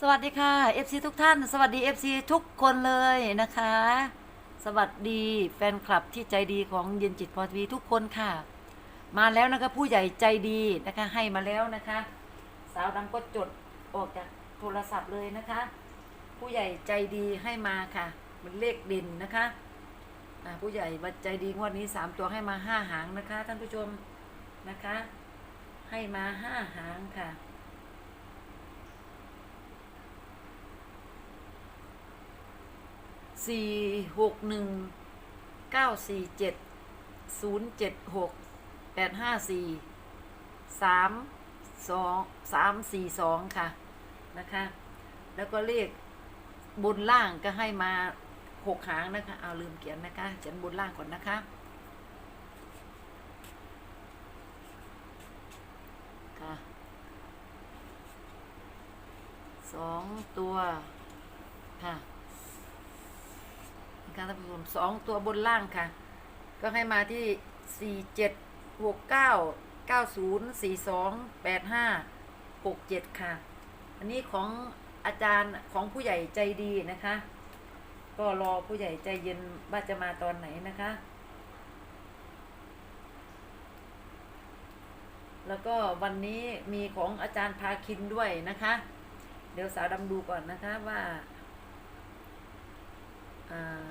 สวัสดีค่ะ FC ทุกท่าน สวัสดี FC ทุกคนเลยนะคะ สวัสดีแฟนคลับที่ใจดีของเย็นจิตพอทีวีทุกคนค่ะ มาแล้วนะคะผู้ใหญ่ใจดีนะคะให้มาแล้วนะคะ สาวดำก็จดออกจากโทรศัพท์เลยนะคะ ผู้ใหญ่ใจดีให้มาค่ะมันเลขเด่นนะคะผู้ใหญ่บัใจดีงวดนี้สามตัวให้มาห้าหางนะคะ ท่านผู้ชมนะคะ ให้มาห้าหางค่ะ สี่หกหนึ่งเก้าสี่เจ็ดศูนย์เจ็ดหกแปดห้าสี่สามสองสามสี่สองค่ะนะคะ แล้วก็เลขบนล่างก็ให้มาหกหางนะคะ เอาลืมเขียนนะคะเขียนบนล่างก่อนนะคะค่ะสองตัวค่ะ การท่านผู้ชมสองตัวบนล่างค่ะ ก็ให้มาที่สี่เจ็ดหกเก้าเก้าศูนย์สี่สองแปดห้าหกเจ็ดค่ะ อันนี้ของอาจารย์ของผู้ใหญ่ใจดีนะคะ ก็รอผู้ใหญ่ใจเย็นว่าจะมาตอนไหนนะคะ แล้วก็วันนี้มีของอาจารย์พาคินด้วยนะคะ เดี๋ยวสาวดำดูก่อนนะคะว่า อ่า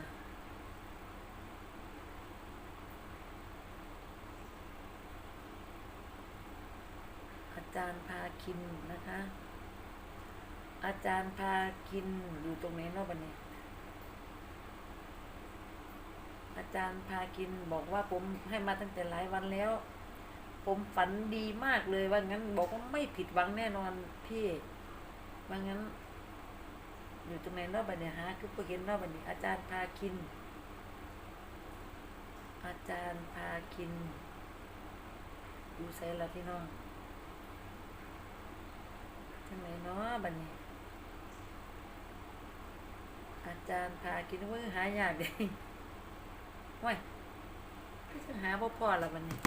จารย์พาคินนะคะ อาจารย์พาคินอยู่ตรงไหนเนอกบันนี้ อาจารย์พาคินบอกว่าผมให้มาตั้งแต่หลายวันแล้ว ผมฝันดีมากเลยว่างั้นบอกว่าไม่ผิดหวังแน่นอนพี่ว่างั้น อยู่ตรงไหนเนอกบันนี้ฮะคือพอเห็นเนอกบันนี้ อาจารย์พาคิน อาจารย์พาคินอยู่ไซละพี่น้อง ทางไหนเนาะบัดนี้ อาจารย์พากินเพื่อหายากเลยว้ยพี่จะหาพ่อพ่อละบัดนี้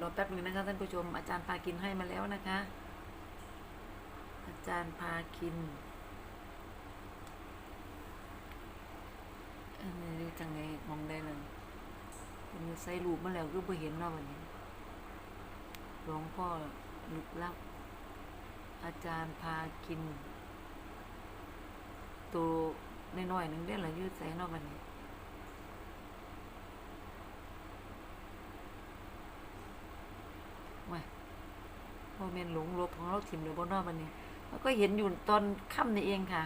รอแป๊บนึงนะคะท่านผู้ชม อาจารย์พากินให้มาแล้วนะคะ อาจารย์พากินอันนี้จังไงมองได้เลยเป็นใส่รูปมาแล้วก็ไม่เห็นเนาะวันนี้ หลวงพ่อลึกลับ อาจารย์พากิน ตัวน้อยๆหนึ่งได้ละยืดใส่นอกบันนี้ว้าโมเมนหลงลบของเราถิ่มหรือบนนอกบันนี้แล้วก็เห็นอยู่ตอนค่ำนี่เองค่ะ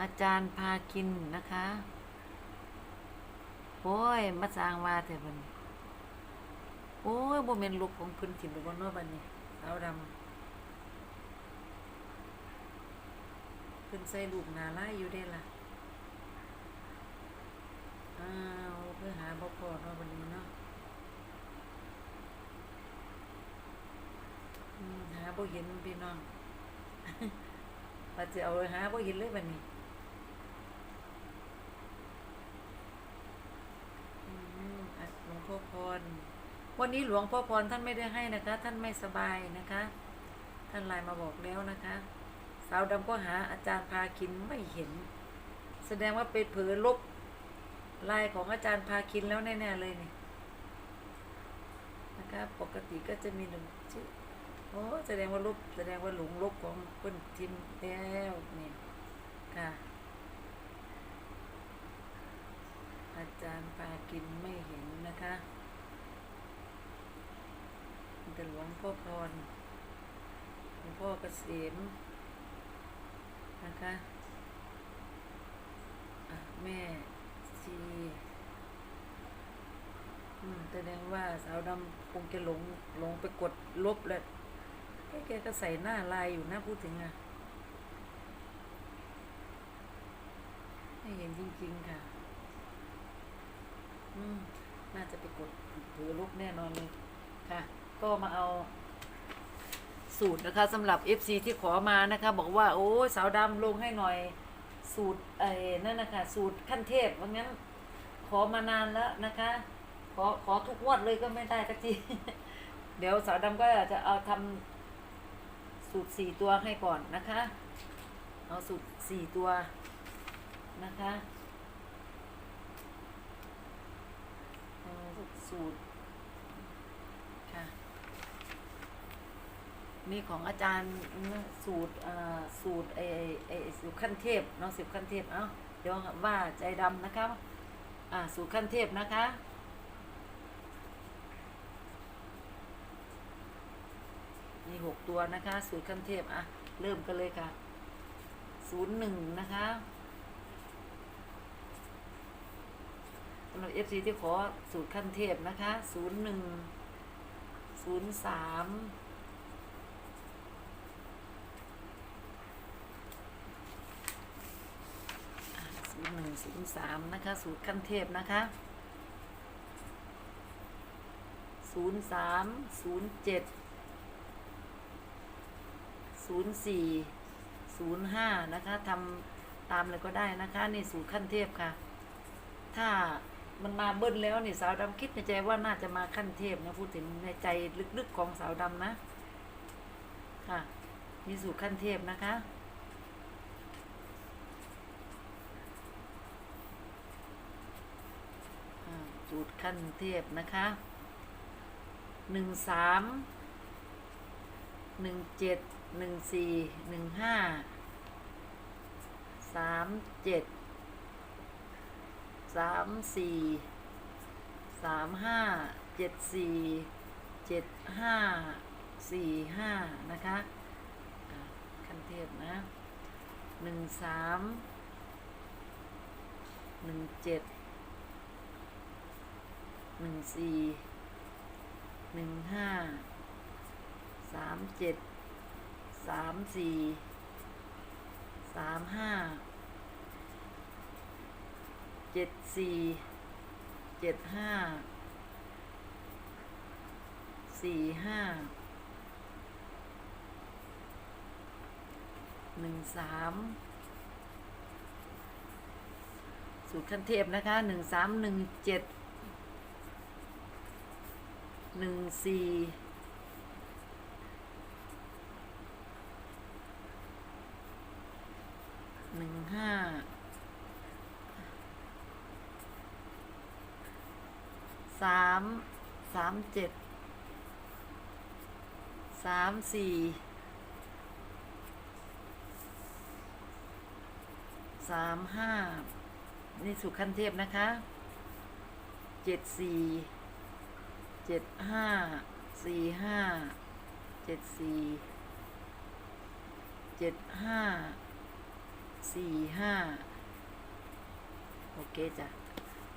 อาจารย์พากินนะคะ โอ้ย มาสร้างว่าแต่บันนี้ โอ้ยบ่แม่นลูกของเพิ่นถิ่มไปบ่เนาะบัดนี้สาวดำเพิ่นใส่ลูกน้าลายอยู่เด้ล่ะอ้าวเพื่อหาบ่พอนาะบัดนี้เนาะหาบ่เห็นพี่น้องว่าจะเอาหาบ่เห็นเลยบัดนี้อืมอะหลวงพ่อพร วันนี้หลวงพ่อพรท่านไม่ได้ให้นะคะ ท่านไม่สบายนะคะ ท่านไลน์มาบอกแล้วนะคะ สาวดำก็หาอาจารย์พาคินไม่เห็น แสดงว่าไปเผลอลบไลน์ของอาจารย์พาคินแล้วแน่ๆเลยเนี่ยนะคะปกติก็จะมีหนึ่งชื่อโอ้แสดงว่าลบแสดงว่าหลงลบของเพิ่นทิมแล้วนี่ค่ะ อาจารย์พากินไม่เห็นนะคะ แต่หลวงพ่อพร หลวงพ่อเกษมนะคะอะแม่ชีอืมแสดงว่าสาวดำคงจะหลงหลงไปกดลบแล้วเอ๊ะแกก็ใส่หน้าลายอยู่นะพูดถึงอะไม่เห็นจริง ๆ ค่ะ อืม น่าจะไปกดเผือลุกแน่นอนเลย ค่ะ ก็มาเอาสูตรนะคะสำหรับ FC ที่ขอมานะคะ บอกว่าโอ้สาวดำลงให้หน่อยสูตรไอ้นั่นนะคะสูตรขั้นเทพว่าะงั้นขอมานานแล้วนะคะ ขอขอทุกงวดเลยก็ไม่ได้สักที เดี๋ยวสาวดำก็จะเอาทำสูตรสี่ตัวให้ก่อนนะคะ เอาสูตรสี่ตัวนะคะสูตรค่ะ มีของอาจารย์สูตรอ่าสูตรไอไอไอ้สูตรขั้นเทพเนาะสิบขั้นเทพเอ้าเดี๋ยวว่าใจดำนะคะอ่าสูตรขั้นเทพนะคะมีหกตัวนะคะ สูตรขั้นเทพอะเริ่มกันเลยค่ะศูนย์หนึ่งนะคะสำหรับเอฟซีที่ขอสูตรขั้นเทพนะคะศูนย์หนึ่งศูนย์สามศู นึ่งศูนย์สามนะคะ สูตรขั้นเทพนะคะศูนย์สามศูนย์เจ็ดศูนย์สี่ศูนย์ห้านะคะทำตามเลยก็ได้นะคะนี่สูตรขั้นเทพค่ะ ถ้ามันมาเบิ้ลแล้วนี่สาวดำคิดในใจว่าน่าจะมาขั้นเทพนะพูดถึงในใจลึกๆของสาวดำนะ ค่ะมีสูตรขั้นเทพนะคะอ่า สูตรขั้นเทพนะคะหนึ่งสามหนึ่งเจ็ดหนึ่งสี่หนึ่งห้าสามเจ็ดสามสี่สามห้าเจ็ดสี่เจ็ดห้าสี่ห้านะคะขั้นเทพนะหนึ่งสามหนึ่งเจ็ด หนึ่งสี่หนึ่งห้าสามเจ็ดสามสี่สามห้าเจ็ดสี่เจ็ดห้าสี่ห้าหนึ่งสามสูตรขั้นเทพนะคะหนึ่งสามหนึ่งเจ็ด หนึ่งสี่หนึ่งห้าสามสามเจ็ดสามสี่สามห้านี่สุขั้นเทพนะคะเจ็ดสี่ เจ็ดห้าสี่ห้าเจ็ดสี่เจ็ดห้าสี่ห้าโอเคจ้ะ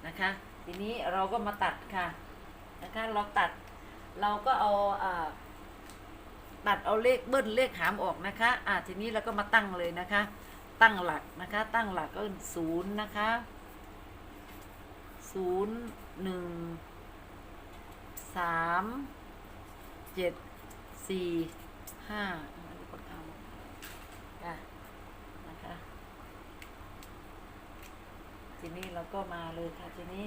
นะคะ ทีนี้เราก็มาตัดค่ะนะคะเราตัดเราก็เอาอ่าตัดเอาเลขเบิ้ลเลขหามออกนะคะอ่าทีนี้เราก็มาตั้งเลยนะคะ ตั้งหลักนะคะ ตั้งหลักก็ศูนย์นะคะศูนย์หนึ่ง สามเจ็ดสี่ห้าอันนี้กดเอาอะนะคะทีนี้เราก็มาเลยค่ะทีนี้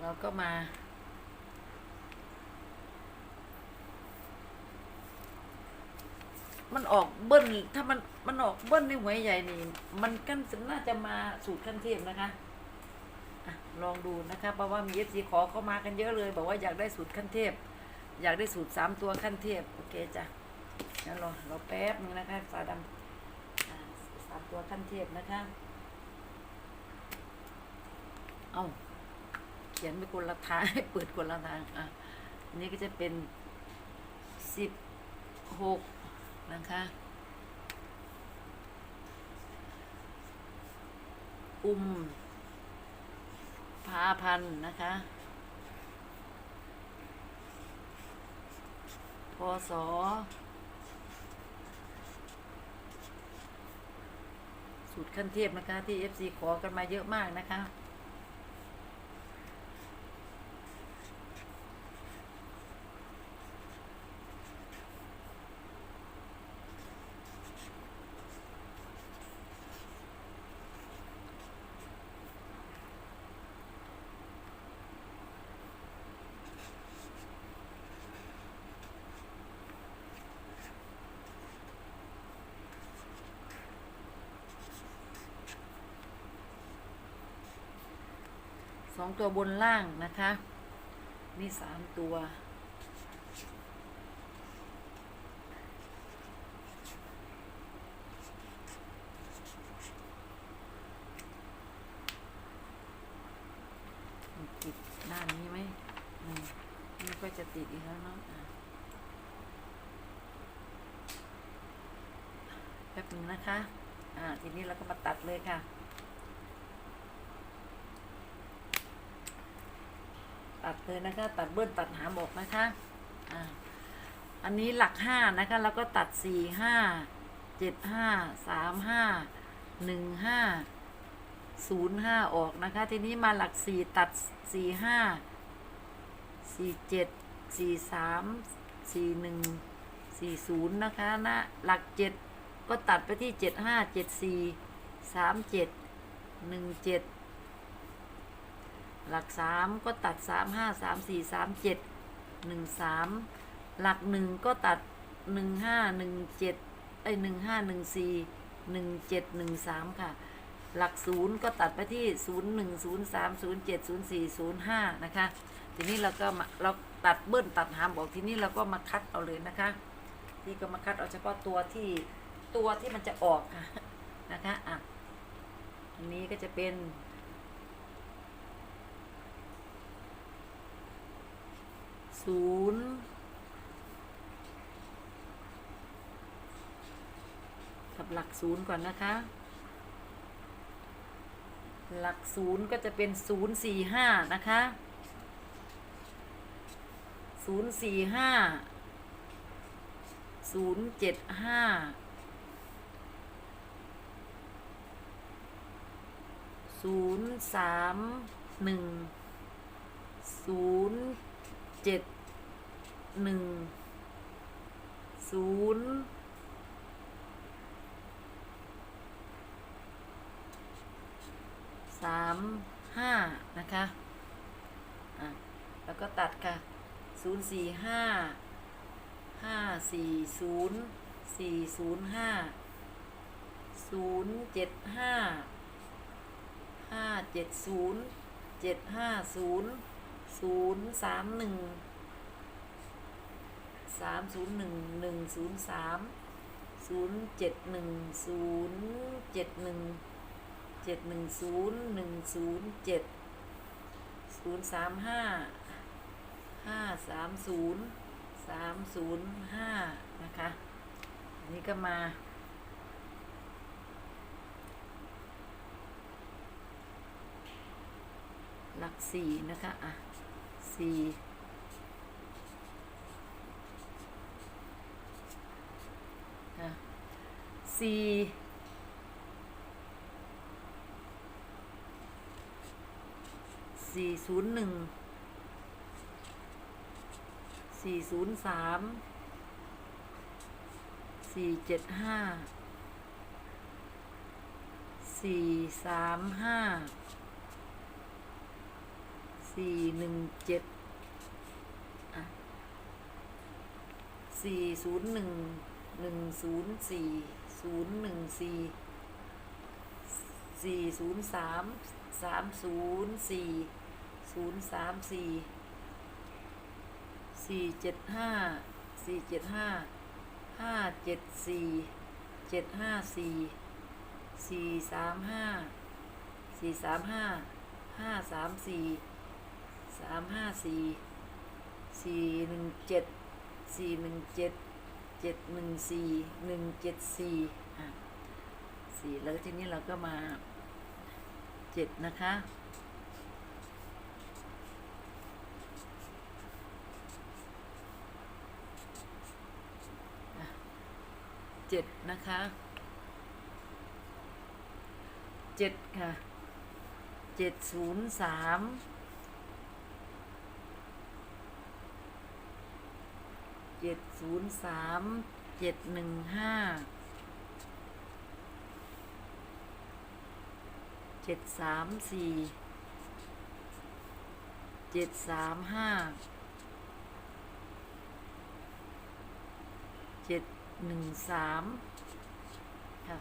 เราก็มามันออกเบิ้ลถ้ามันมันออกเบิ้ลในหัวใหญ่นี่ มันกันน่าจะมาสูตรขั้นเทพนะคะ ลองดูนะคะเพราะว่ามีเอฟซีขอเข้ามากันเยอะเลย บอกว่าอยากได้สูตรขั้นเทพ อยากได้สูตรสามตัวขั้นเทพ โอเคจ้ะงั้นรอเราแป๊บนึงนะคะสาดำสามตัวขั้นเทพนะคะ เอาเขียนไปคนละทางให้เปิดคนละทางอะอันนี้ก็จะเป็นสิบหกนะคะอุมาพันธ์นะคะพศสูตรขั้นเทพนะคะ ที่ FC ขอกันมาเยอะมากนะคะ สองตัวบนล่างนะคะ นี่สามตัว ติดด้านนี้ไหมนี่ก็จะติดอีกแล้วเนาะแป๊บนึงนะคะ อ่า ทีนี้เราก็มาตัดเลยค่ะ ตัดเลยนะคะ ตัดเบิ้ลตัดหามออกนะคะอ่าอันนี้หลักห้านะคะ แล้วก็ตัดสี่ห้าเจ็ดห้าสามห้าหนึ่งห้าศูนย์ห้าออกนะคะ ทีนี้มาหลักสี่ตัดสี่ห้าสี่เจ็ดสี่สามสี่หนึ่งสี่ศูนย์นะคะนะหลักเจ็ดก็ตัดไปที่เจ็ดห้าเจ็ดสี่สามเจ็ดหนึ่งเจ็ด หลักสามก็ตัดสามห้าสามสี่สามเจ็ดหนึ่งสามหลักหนึ่งก็ตัดหนึ่งห้าหนึ่งเจ็ดไอหนึ่งห้าหนึ่งสี่หนึ่งเจ็ดหนึ่งสามค่ะ หลักศูนย์ก็ตัดไปที่ศูนย์หนึ่งศูนย์สามศูนย์เจ็ดศูนย์สี่ศูนย์ห้านะคะ ทีนี้เราก็มาเราตัดเบิ้ลตัดหามออกทีนี้เราก็มาคัดเอาเลยนะคะ ที่ก็มาคัดเอาเฉพาะตัวที่ตัวที่มันจะออกค่ะนะคะอะอันนี้ก็จะเป็น ศูนย์กับหลักศูนย์ก่อนนะคะ หลักศูนย์ก็จะเป็นศูนย์สี่ห้านะคะศูนย์สี่ห้าศูนย์เจ็ดห้าศูนย์สามหนึ่งศูนย์เจ็ด หนึ่งศูนย์สามห้านะคะอะแล้วก็ตัดค่ะศูนย์สี่ห้าห้าสี่ศูนย์สี่ศูนย์ห้าศูนย์เจ็ดห้าห้าเจ็ดศูนย์เจ็ดห้าศูนย์ศูนย์สามหนึ่ง สามศูนย์หนึ่งหนึ่งศูนย์สามศูนย์เจ็ดหนึ่งศูนย์เจ็ดหนึ่งเจ็ดหนึ่งศูนย์หนึ่งศูนย์เจ็ดศูนย์สามห้าห้าสามศูนย์สามศูนย์ห้านะคะ อันนี้ก็มาหลักสี่นะคะ อะสี่อะ สี่สี่ศูนย์หนึ่งสี่ศูนย์สามสี่เจ็ดห้าสี่สามห้าสี่หนึ่งเจ็ดสี่ศูนย์หนึ่งหนึ่งศูนย์สี่ ศูนย์หนึ่งสี่สี่ศูนย์สามสามศูนย์สี่ศูนย์สามสี่สี่เจ็ดห้าสี่เจ็ดห้าห้าเจ็ดสี่เจ็ดห้าสี่สี่สามห้าสี่สามห้าห้าสามสี่สามห้าสี่สี่หนึ่งเจ็ดสี่หนึ่งเจ็ด เจ็ดหนึ่งสี่หนึ่งเจ็ดสี่อะสี่แล้วทีนี้เราก็มาเจ็ดนะคะอะเจ็ดนะคะเจ็ดค่ะเจ็ดศูนย์สาม เจ็ดศูนย์สามเจ็ดหนึ่งห้าเจ็ดสามสี่เจ็ดสามห้าเจ็ดหนึ่งสามค่ะ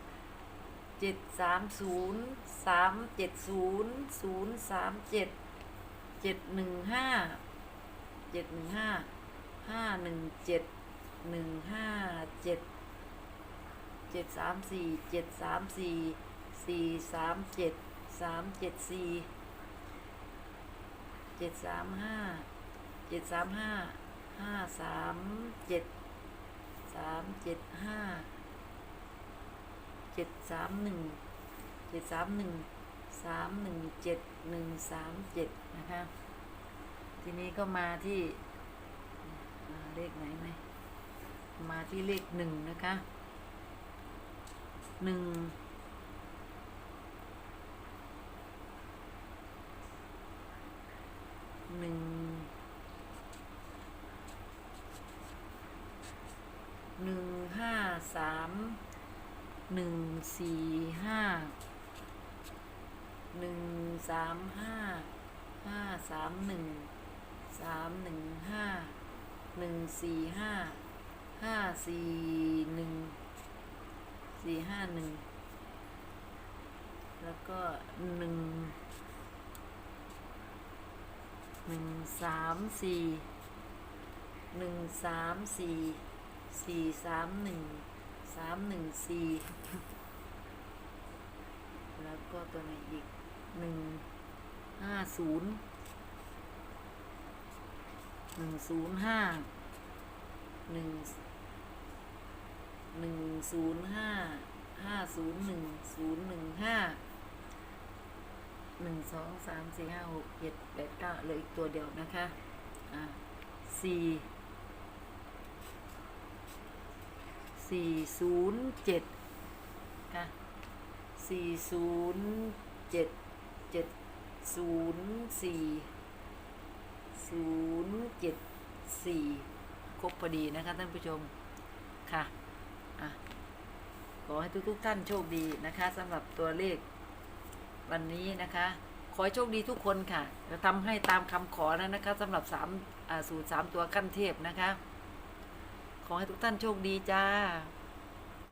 เจ็ดสามศูนย์สามเจ็ดศูนย์ศูนย์สามเจ็ดเจ็ดหนึ่งห้าเจ็ดหนึ่งห้า ห้าหนึ่งเจ็ดหนึ่งห้าเจ็ดเจ็ดสามสี่เจ็ดสามสี่สี่สามเจ็ดสามเจ็ดสี่เจ็ดสามห้าเจ็ดสามห้าห้าสามเจ็ดสามเจ็ดห้าเจ็ดสามหนึ่งเจ็ดสามหนึ่งสามหนึ่งเจ็ดหนึ่งสามเจ็ดนะคะ ทีนี้ก็มาที่ เลขไหนไหมมาที่เลขหนึ่งนะคะหนึ่งหนึ่งหนึ่งห้าสามหนึ่งสี่ห้าหนึ่งสามห้าห้าสามหนึ่งสามหนึ่งห้า หนึ่งสี่ห้าห้าสี่หนึ่งสี่ห้าหนึ่งแล้วก็หนึ่งหนึ่งสามสี่หนึ่งสามสี่สี่สามหนึ่งสามหนึ่งสี่แล้วก็ตัวไหนอีกหนึ่งห้าศูนย์ หนึ่งศูนย์ห้าหนึ่งหนึ่งศูนย์ห้าห้าศูนย์หนึ่งศูนย์หนึ่งห้าหนึ่งสองสามสี่ห้าหกเจ็ดแปดเก้าเหลืออีกตัวเดียวนะคะ อะสี่สี่ศูนย์เจ็ดค่ะสี่ศูนย์เจ็ดเจ็ดศูนย์สี่ ศูนย์เจ็ดสี่ครบพอดีนะคะท่านผู้ชมค่ะอะขอให้ทุกๆท่านโชคดีนะคะสำหรับตัวเลขวันนี้นะคะ ขอให้โชคดีทุกคนค่ะจะทำให้ตามคำขอนะนะคะสำหรับสามอ่าสูตรสามตัวขั้นเทพนะคะ ขอให้ทุกท่านโชคดีจ้า